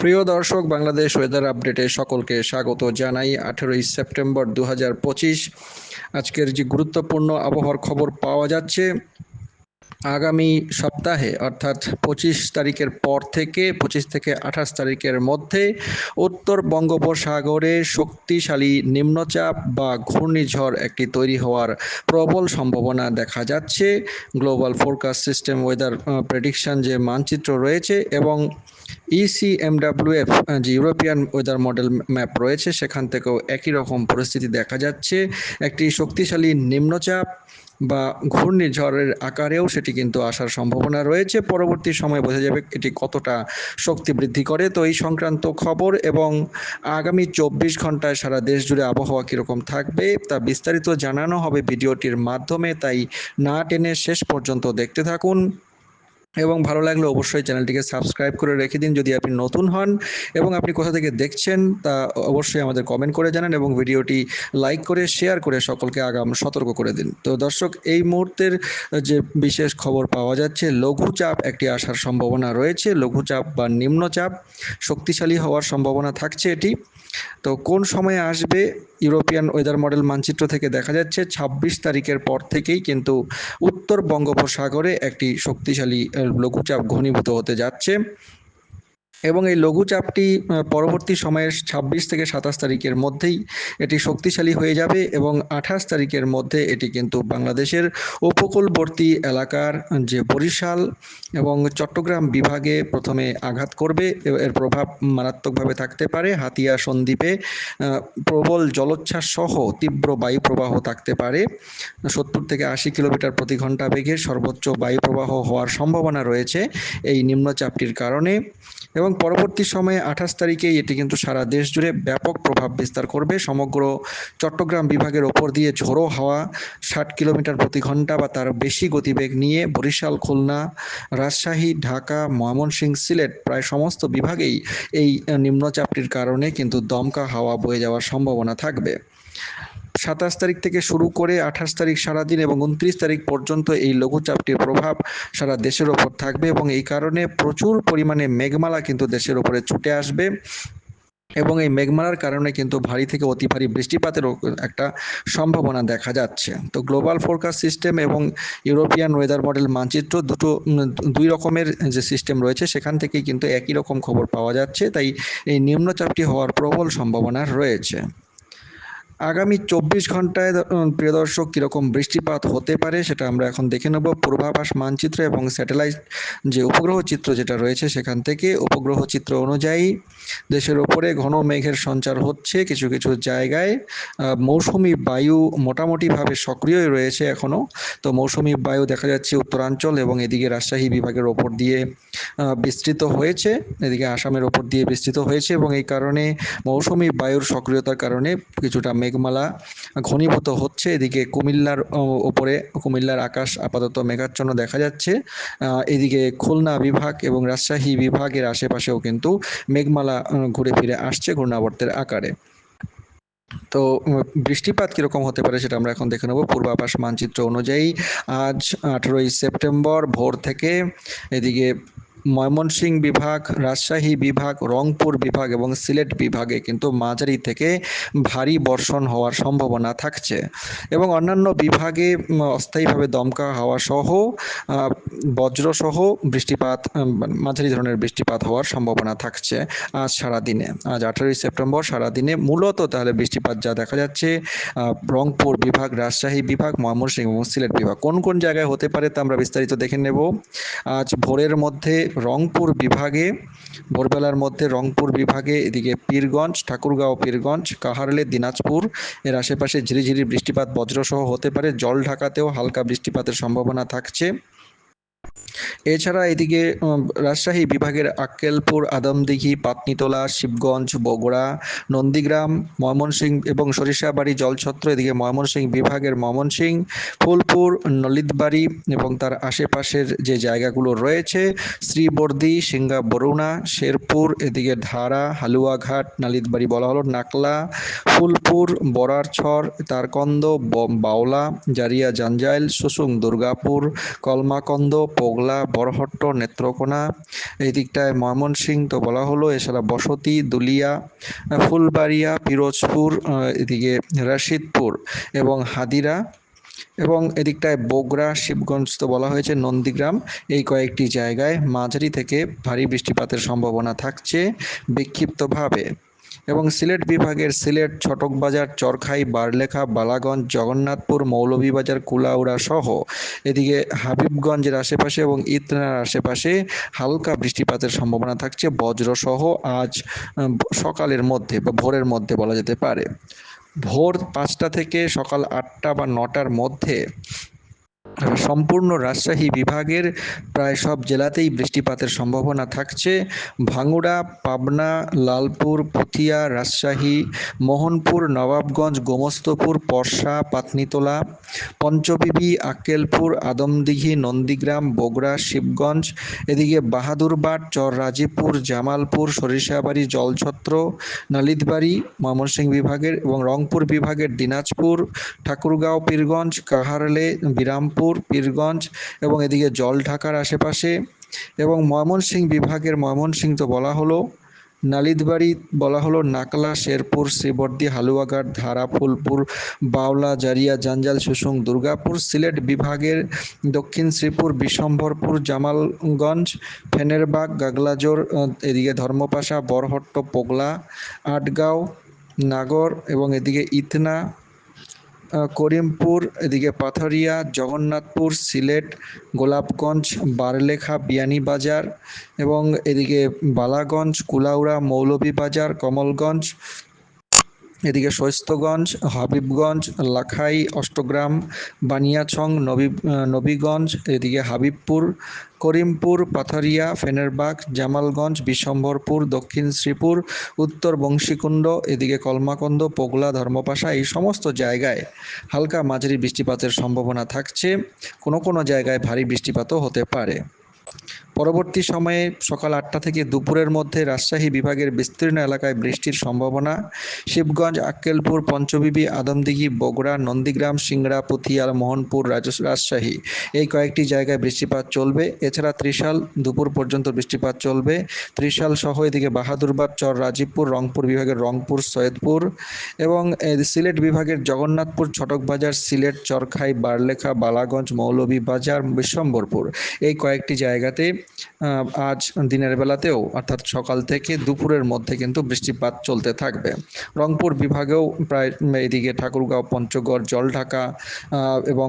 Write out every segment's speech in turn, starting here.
প্রিয় দর্শক, বাংলাদেশ ওয়েদার আপডেটে সকলকে স্বাগত জানাই আঠেরোই সেপ্টেম্বর দু হাজার পঁচিশ। আজকের যে গুরুত্বপূর্ণ আবহাওয়ার খবর পাওয়া যাচ্ছে, আগামী সপ্তাহে, অর্থাৎ পঁচিশ তারিখের পর থেকে, পঁচিশ থেকে আঠাশ তারিখের মধ্যে উত্তর বঙ্গোপসাগরে শক্তিশালী নিম্নচাপ বা ঘূর্ণিঝড় একটি তৈরি হওয়ার প্রবল সম্ভাবনা দেখা যাচ্ছে। Global forecast system weather prediction যে মানচিত্র রয়েছে এবং ইসিএমডাব্লিউএফ যে ইউরোপিয়ান ওয়েদার মডেল ম্যাপ রয়েছে, সেখান থেকেও একই রকম পরিস্থিতি দেখা যাচ্ছে। একটি শক্তিশালী নিম্নচাপ বা ঘূর্ণিঝড়ের আকারেও সেটি কিন্তু আসার সম্ভাবনা রয়েছে। পরবর্তী সময়ে বোঝা যাবে এটি কতটা শক্তি বৃদ্ধি করে। তো এই সংক্রান্ত খবর এবং আগামী চব্বিশ ঘন্টায় সারা দেশ জুড়ে আবহাওয়া কীরকম থাকবে, তা বিস্তারিত জানানো হবে ভিডিওটির মাধ্যমে। তাই না টেনে শেষ পর্যন্ত দেখতে থাকুন। এবং ভালো লাগলে অবশ্যই চ্যানেলটিকে সাবস্ক্রাইব করে রেখে দিন যদি আপনি নতুন হন এবং আপনি কোথা থেকে দেখছেন তা অবশ্যই আমাদের কমেন্ট করে জানান এবং ভিডিওটি লাইক করে শেয়ার করে সকলকে আগাম, সতর্ক করে দিন। তো দর্শক, এই মুহূর্তের যে বিশেষ খবর পাওয়া যাচ্ছে, লঘুচাপ একটি আসার সম্ভাবনা রয়েছে। লঘুচাপ বা নিম্নচাপ শক্তিশালী হওয়ার সম্ভাবনা থাকছে এটি। তো কোন সময়ে আসবে? ইউরোপিয়ান ওয়েদার মডেল মানচিত্র থেকে দেখা যাচ্ছে ২৬ তারিখের পর থেকেই কিন্তু উত্তর বঙ্গোপসাগরে একটি শক্তিশালী লঘুচাপ ঘনীভূত হতে যাচ্ছে। এবং এই লঘুচাপটি পরবর্তী সময়ের ছাব্বিশ থেকে সাতাশ তারিখের মধ্যেই এটি শক্তিশালী হয়ে যাবে এবং আঠাশ তারিখের মধ্যে এটি কিন্তু বাংলাদেশের উপকূলবর্তী এলাকার যে বরিশাল এবং চট্টগ্রাম বিভাগে প্রথমে আঘাত করবে। এর প্রভাব মারাত্মকভাবে থাকতে পারে। হাতিয়া, সন্দ্বীপে প্রবল জলোচ্ছ্বাস সহ তীব্র বায়ুপ্রবাহ থাকতে পারে। সত্তর থেকে আশি কিলোমিটার প্রতি ঘণ্টা বেগে সর্বোচ্চ বায়ুপ্রবাহ হওয়ার সম্ভাবনা রয়েছে এই নিম্নচাপটির কারণে। এবং পরবর্তী সময়ে আঠাশ তারিখেই এটি কিন্তু সারা দেশ জুড়ে ব্যাপক প্রভাব বিস্তার করবে। সমগ্র চট্টগ্রাম বিভাগের ওপর দিয়ে ঝোড়ো হাওয়া ষাট কিলোমিটার প্রতি ঘণ্টা বা তার বেশি গতিবেগ নিয়ে বরিশাল, খুলনা, রাজশাহী, ঢাকা, ময়মনসিংহ, সিলেট প্রায় সমস্ত বিভাগেই এই নিম্নচাপটির কারণে কিন্তু দমকা হাওয়া বয়ে যাওয়ার সম্ভাবনা থাকবে। সাতাশ তারিখ থেকে শুরু করে আঠাশ তারিখ সারাদিন এবং উনত্রিশ তারিখ পর্যন্ত এই লঘুচাপটির প্রভাব সারা দেশের ওপর থাকবে এবং এই কারণে প্রচুর পরিমাণে মেঘমালা কিন্তু দেশের ওপরে ছুটে আসবে। এবং এই মেঘমালার কারণে কিন্তু ভারী থেকে অতি ভারী বৃষ্টিপাতের একটা সম্ভাবনা দেখা যাচ্ছে। তো গ্লোবাল ফোরকাস্ট সিস্টেম এবং ইউরোপিয়ান ওয়েদার মডেল মানচিত্র দুটো, দুই রকমের যে সিস্টেম রয়েছে সেখান থেকেই কিন্তু একই রকম খবর পাওয়া যাচ্ছে। তাই এই নিম্নচাপটি হওয়ার প্রবল সম্ভাবনা রয়েছে। আগামী চব্বিশ ঘন্টায় প্রিয় দর্শক, কীরকম বৃষ্টিপাত হতে পারে সেটা আমরা এখন দেখে নেব। পূর্বাভাস মানচিত্র এবং স্যাটেলাইট যে উপগ্রহ চিত্র যেটা রয়েছে সেখান থেকে, উপগ্রহ চিত্র অনুযায়ী দেশের ওপরে ঘন মেঘের সঞ্চার হচ্ছে কিছু কিছু জায়গায়। মৌসুমি বায়ু মোটামুটিভাবে সক্রিয় রয়েছে এখনও তো মৌসুমি বায়ু দেখা যাচ্ছে উত্তরাঞ্চল এবং এদিকে রাজশাহী বিভাগের ওপর দিয়ে বিস্তৃত হয়েছে। এদিকে আসামের ওপর দিয়ে বিস্তৃত হয়েছে এবং এই কারণে মৌসুমি বায়ুর সক্রিয়তার কারণে কিছুটা মেঘমালা ঘনীভূত হচ্ছে। এদিকে কুমিল্লার ওপরে কুমিল্লার আকাশ আপাতত মেঘাচ্ছন্ন দেখা যাচ্ছে। এদিকে খুলনা বিভাগ এবং রাজশাহী বিভাগের আশেপাশেও কিন্তু মেঘমালা ঘুরে ফিরে আসছে ঘূর্ণাবর্তের আকারে। তো বৃষ্টিপাত কীরকম হতে পারে সেটা আমরা এখন দেখে নেব। পূর্বাভাস মানচিত্র অনুযায়ী আজ আঠেরোই সেপ্টেম্বর ভোর থেকে এদিকে ময়মনসিংহ বিভাগ, রাজশাহী বিভাগ, রংপুর বিভাগ এবং সিলেট বিভাগে কিন্তু মাঝারি থেকে ভারী বর্ষণ হওয়ার সম্ভাবনা থাকছে। এবং অন্যান্য বিভাগে অস্থায়ীভাবে দমকা হাওয়া সহ বজ্রসহ বৃষ্টিপাত মাঝারি ধরনের বৃষ্টিপাত হওয়ার সম্ভাবনা থাকছে আজ সারাদিনে। আজ আঠারোই সেপ্টেম্বর সারাদিনে মূলত তাহলে বৃষ্টিপাত যা দেখা যাচ্ছে রংপুর বিভাগ, রাজশাহী বিভাগ, ময়মনসিংহ এবং সিলেট বিভাগ। কোন কোন জায়গায় হতে পারে তা আমরা বিস্তারিত দেখে নেব। আজ ভোরের মধ্যে রংপুর বিভাগে, ভোরবেলার মধ্যে রংপুর বিভাগে, এদিকে পীরগঞ্জ, ঠাকুরগাঁও, পীরগঞ্জ, কাহারলে, দিনাজপুর, এর আশেপাশে ঝিরিঝিরি বৃষ্টিপাত বজ্রসহ হতে পারে। জল ঢাকাতেও হালকা বৃষ্টিপাতের সম্ভাবনা থাকছে। এছাড়া এদিকে রাজশাহী বিভাগের আক্কেলপুর, আদমদিঘি, পাতনিতলা, শিবগঞ্জ, বগুড়া, নন্দীগ্রাম, ময়মনসিংহ এবং সরিষাবাড়ি জলছত্র, এদিকে ময়মনসিংহ বিভাগের ময়মনসিংহ, ফুলপুর, নলিতবাড়ি এবং তার আশেপাশের যে জায়গাগুলো রয়েছে, শ্রীবর্দি সিঙ্গা বরুণা, শেরপুর, এদিকে ধারা, হালুয়াঘাট, নালিতবাড়ি বলা হলো, নাকলা, ফুলপুর বরারছর তারকন্দ বাউলা জারিয়া, জাঞ্জাইল, সুসুং, দুর্গাপুর, কলমাকন্দ, পোগলা বরহট্ট নেত্রকোনা। এই দিকটায় ময়মনসিংহ তো বলা হলো, এছাড়া বসতি, দুলিয়া, ফুলবাড়িয়া, পিরোজপুর এদিকে রশিদপুর এবং হাদিরা এবং এদিকটায় বগুড়া শিবগঞ্জ তো বলা হয়েছে, নন্দীগ্রাম। এই কয়েকটি জায়গায় মাঝারি থেকে ভারী বৃষ্টিপাতের সম্ভাবনা থাকছে বিক্ষিপ্তভাবে। এবং সিলেট বিভাগের সিলেট ছটকবাজার চরখাই, বারলেখা, বালাগঞ্জ, জগন্নাথপুর, মৌলভীবাজার, কুলাউড়া সহ এদিকে হাবিবগঞ্জের আশেপাশে এবং ইতনার আশেপাশে হালকা বৃষ্টিপাতের সম্ভাবনা থাকছে। বজ্রসহ আজ সকালের মধ্যে বা ভোরের মধ্যে বলা যেতে পারে। ভোর পাঁচটা থেকে সকাল আটটা বা নটার মধ্যে সম্পূর্ণ রাজশাহী বিভাগের প্রায় সব জেলাতেই বৃষ্টিপাতের সম্ভাবনা থাকছে। ভাঙ্গুড়া পাবনা, লালপুর, পুথিয়া, রাজশাহী, মোহনপুর, নবাবগঞ্জ, গোমস্তপুর, পরশা, পাতনিতলা, পঞ্চবিবি, আক্কেলপুর, আদমদিঘি, নন্দীগ্রাম, বগুড়া, শিবগঞ্জ, এদিকে বাহাদুরবাট চর রাজীবপুর জামালপুর, সরিষাবাড়ি, জলছত্র, নালিতবাড়ি, ময়মনসিংহ বিভাগের এবং রংপুর বিভাগের দিনাজপুর, ঠাকুরগাঁও, পীরগঞ্জ, কাহারলে, বিরামপুর পীরগঞ্জ এবং এদিকে জল ঢাকার আশেপাশে এবং ময়মনসিংহ বিভাগের ময়মনসিংহ তো বলা হলো। নালিতবাড়ি বলা হলো নাকলা, শেরপুর, শ্রীবর্দী, হালুয়াঘাট ধারা ফুলপুর বাউলা, জারিয়া, জাঞ্জাল, সুসুং, দুর্গাপুর, সিলেট বিভাগের দক্ষিণ শ্রীপুর, বিশম্ভরপুর, জামালগঞ্জ, ফেনেরবাগ, গাগলাজোর এদিকে ধর্মপাশা, বরহট্ট, পোগলা, আটগাঁও, নাগর এবং এদিকে ইতনা করিমপুর এদিকে পাথরিয়া জগন্নাথপুর সিলেট গোলাপগঞ্জ বারলেখা বিয়ানীবাজার এবং এদিকে বালাগঞ্জ কুলাউড়া মৌলভীবাজার কমলগঞ্জ এদিকে শৈস্তগঞ্জ হাবিবগঞ্জ, লাখাই, অষ্টগ্রাম বানিয়াছং নবী নবীগঞ্জ, এদিকে হাবিবপুর, করিমপুর, পাথারিয়া, ফেনেরবাগ, জামালগঞ্জ বিশম্বরপুর দক্ষিণ শ্রীপুর, উত্তর বংশীকুণ্ড, এদিকে কলমাকন্দ, পোগলা, ধর্মপাশা এই সমস্ত জায়গায় হালকা মাঝারি বৃষ্টিপাতের সম্ভাবনা থাকছে। কোনো কোনো জায়গায় ভারী বৃষ্টিপাতও হতে পারে। পরবর্তী সময়ে সকাল আটটা থেকে দুপুরের মধ্যে রাজশাহী বিভাগের বিস্তীর্ণ এলাকায় বৃষ্টির সম্ভাবনা। শিবগঞ্জ, আক্কেলপুর, পঞ্চবিবি, আদমদিঘি, বগুড়া, নন্দীগ্রাম, সিংড়া, পুথিয়াল, মোহনপুর রাজশাহী এই কয়েকটি জায়গায় বৃষ্টিপাত চলবে। এছাড়া ত্রিশাল দুপুর পর্যন্ত বৃষ্টিপাত চলবে। ত্রিশাল সহ এদিকে বাহাদুরবাদ, চর রাজীবপুর, রংপুর বিভাগের রংপুর, সৈয়দপুর এবং সিলেট বিভাগের জগন্নাথপুর, ছটকবাজার, সিলেট, চরখাই, বারলেখা, বালাগঞ্জ, মৌলভীবাজার, বিশ্বম্বরপুর এই কয়েকটি জায়গাতে আজ দিনের বেলাতেও, অর্থাৎ সকাল থেকে দুপুরের মধ্যে কিন্তু বৃষ্টিপাত চলতে থাকবে। রংপুর বিভাগেও প্রায় এদিকে ঠাকুরগাঁও, পঞ্চগড়, জলঢাকা এবং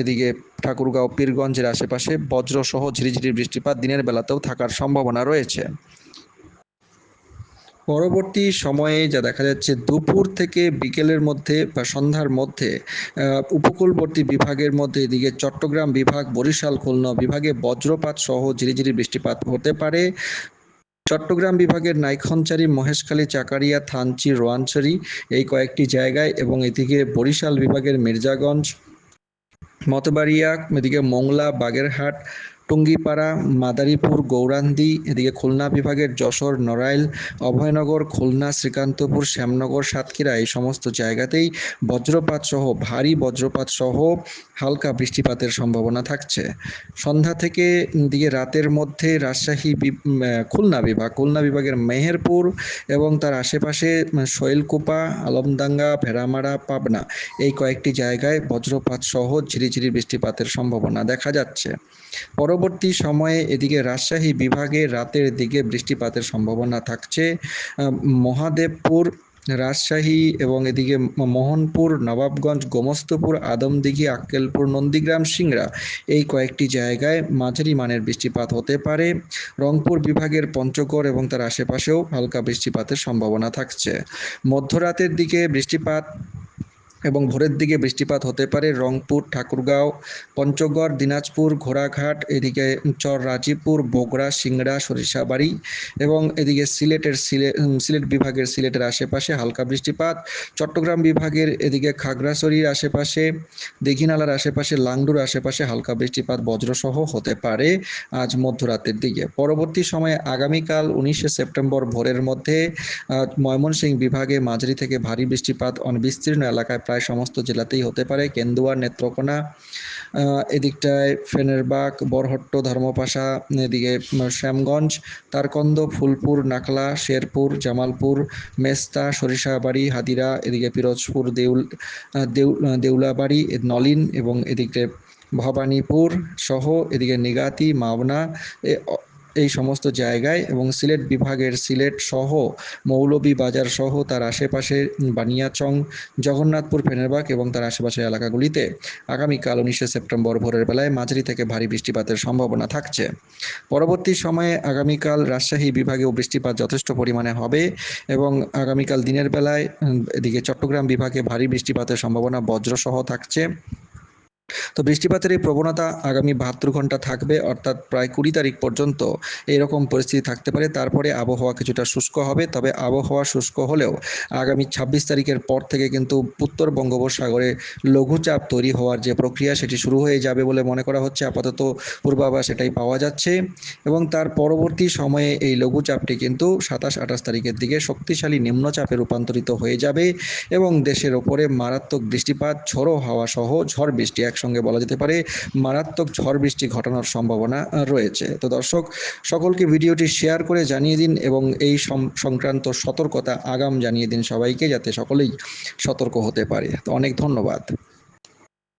এদিকে ঠাকুরগাঁও, পীরগঞ্জের আশেপাশে বজ্রসহ ঝিরিঝিরি বৃষ্টিপাত দিনের বেলাতেও থাকার সম্ভাবনা রয়েছে। পরবর্তী সময়ে যা দেখা যাচ্ছে দুপুর থেকে বিকেলের মধ্যে বা সন্ধ্যার মধ্যে উপকূলবর্তী বিভাগের মধ্যে এদিকে চট্টগ্রাম বিভাগ, বরিশাল, খুলনা বিভাগে বজ্রপাত সহ ঝিরিঝিরি বৃষ্টিপাত হতে পারে। চট্টগ্রাম বিভাগের নাইখনচারি, মহেশখালী, চাকারিয়া, থানচি রোয়াঞ্চারি এই কয়েকটি জায়গায় এবং এদিকে বরিশাল বিভাগের মির্জাগঞ্জ, মতবাড়িয়া, এদিকে মোংলা, বাগেরহাট টুঙ্গিপাড়া, মাদারীপুর, গৌরান্দি, এদিকে খুলনা বিভাগের যশোর, নড়াইল, অভয়নগর, খুলনা, শ্রীকান্তপুর, শ্যামনগর, সাতক্ষীরা এই সমস্ত জায়গাতেই বজ্রপাত সহ, ভারী বজ্রপাত সহ হালকা বৃষ্টিপাতের সম্ভাবনা থাকছে। সন্ধ্যা থেকে দিকে রাতের মধ্যে রাজশাহী খুলনা বিভাগ, খুলনা বিভাগের মেহেরপুর এবং তার আশেপাশে শৈলকুপা আলমদাঙ্গা ভেড়ামারা, পাবনা এই কয়েকটি জায়গায় বজ্রপাত সহ ঝিরিঝিরি বৃষ্টিপাতের সম্ভাবনা দেখা যাচ্ছে। পরবর্তী সময়ে এদিকে রাজশাহী বিভাগে রাতের দিকে বৃষ্টিপাতের সম্ভাবনা থাকছে। মহাদেবপুর, রাজশাহী এবং এদিকে মোহনপুর, নবাবগঞ্জ, গোমস্তপুর, আদমদিঘি, আক্কেলপুর, নন্দীগ্রাম, সিংড়া এই কয়েকটি জায়গায় মাঝারি মানের বৃষ্টিপাত হতে পারে। রংপুর বিভাগের পঞ্চগড় এবং তার আশেপাশেও হালকা বৃষ্টিপাতের সম্ভাবনা থাকছে। মধ্যরাতের দিকে বৃষ্টিপাত এবং ভোরের দিকে বৃষ্টিপাত হতে পারে রংপুর, ঠাকুরগাঁও, পঞ্চগড়, দিনাজপুর, ঘোড়াঘাট, এদিকে চর রাজীবপুর, বগুড়া, সিংড়া, সরিষাবাড়ি এবং এদিকে সিলেটের সিলেট বিভাগের সিলেটের আশেপাশে হালকা বৃষ্টিপাত। চট্টগ্রাম বিভাগের এদিকে খাগড়াছড়ির আশেপাশে, দীঘিনালার আশেপাশে, লাংডুর আশেপাশে হালকা বৃষ্টিপাত বজ্রসহ হতে পারে আজ মধ্যরাতের দিকে। পরবর্তী সময়ে আগামীকাল উনিশে সেপ্টেম্বর ভোরের মধ্যে ময়মনসিংহ বিভাগে মাঝারি থেকে ভারী বৃষ্টিপাত বিস্তীর্ণ এলাকায় প্রায় সমস্ত জেলাতেই হতে পারে। কেন্দুয়া নেত্রকোনা এদিকটায় ফেনেরবাগ, বরহট্ট, ধর্মপাশা, এদিকে শ্যামগঞ্জ, তারকন্দ, ফুলপুর নাকলা শেরপুর, জামালপুর, মেস্তা, সরিষাবাড়ি হাদিরা এদিকে পিরোজপুর, দেউল দেউলাবাড়ি নলিন এবং এদিকে ভবানীপুর সহ এদিকে নিগাতি, মাওনা এই সমস্ত জায়গায় এবং সিলেট বিভাগের সিলেট সহ মৌলভীবাজার সহ তার আশেপাশে বানিয়াচং, জগন্নাথপুর, ফেনেরবাগ এবং তার আশেপাশের এলাকাগুলিতে আগামীকাল উনিশে সেপ্টেম্বর ভোরের বেলায় মাঝারি থেকে ভারী বৃষ্টিপাতের সম্ভাবনা থাকছে। পরবর্তী সময়ে আগামীকাল রাজশাহী বিভাগেও বৃষ্টিপাত যথেষ্ট পরিমাণে হবে এবং আগামীকাল দিনের বেলায় এদিকে চট্টগ্রাম বিভাগে ভারী বৃষ্টিপাতের সম্ভাবনা বজ্রসহ থাকছে। তো বৃষ্টিপাতের এই প্রবণতা আগামী বাহাত্তর ঘণ্টা থাকবে, অর্থাৎ প্রায় কুড়ি তারিখ পর্যন্ত এইরকম পরিস্থিতি থাকতে পারে। তারপরে আবহাওয়া কিছুটা শুষ্ক হবে, তবে আবহাওয়া শুষ্ক হলেও আগামী ছাব্বিশ তারিখের পর থেকে কিন্তু উত্তর বঙ্গোপসাগরে লঘুচাপ তৈরি হওয়ার যে প্রক্রিয়া, সেটি শুরু হয়ে যাবে বলে মনে করা হচ্ছে। আপাতত পূর্বাভাস এটাই পাওয়া যাচ্ছে এবং তার পরবর্তী সময়ে এই লঘুচাপটি কিন্তু সাতাশ, আঠাশ তারিখের দিকে শক্তিশালী নিম্নচাপে রূপান্তরিত হয়ে যাবে এবং দেশের ওপরে মারাত্মক বৃষ্টিপাত, ঝোড়ো হাওয়া সহ ঝড় বৃষ্টি একসঙ্গে বলা যেতে পারে, মারাত্মক ঝড় বৃষ্টি ঘটানোর সম্ভাবনা রয়েছে। তো দর্শক, সকলকে ভিডিওটি শেয়ার করে জানিয়ে দিন এবং এই সংক্রান্ত সতর্কতা আগাম জানিয়ে দিন সবাইকে, যাতে সকলেই সতর্ক হতে পারে। তো অনেক ধন্যবাদ।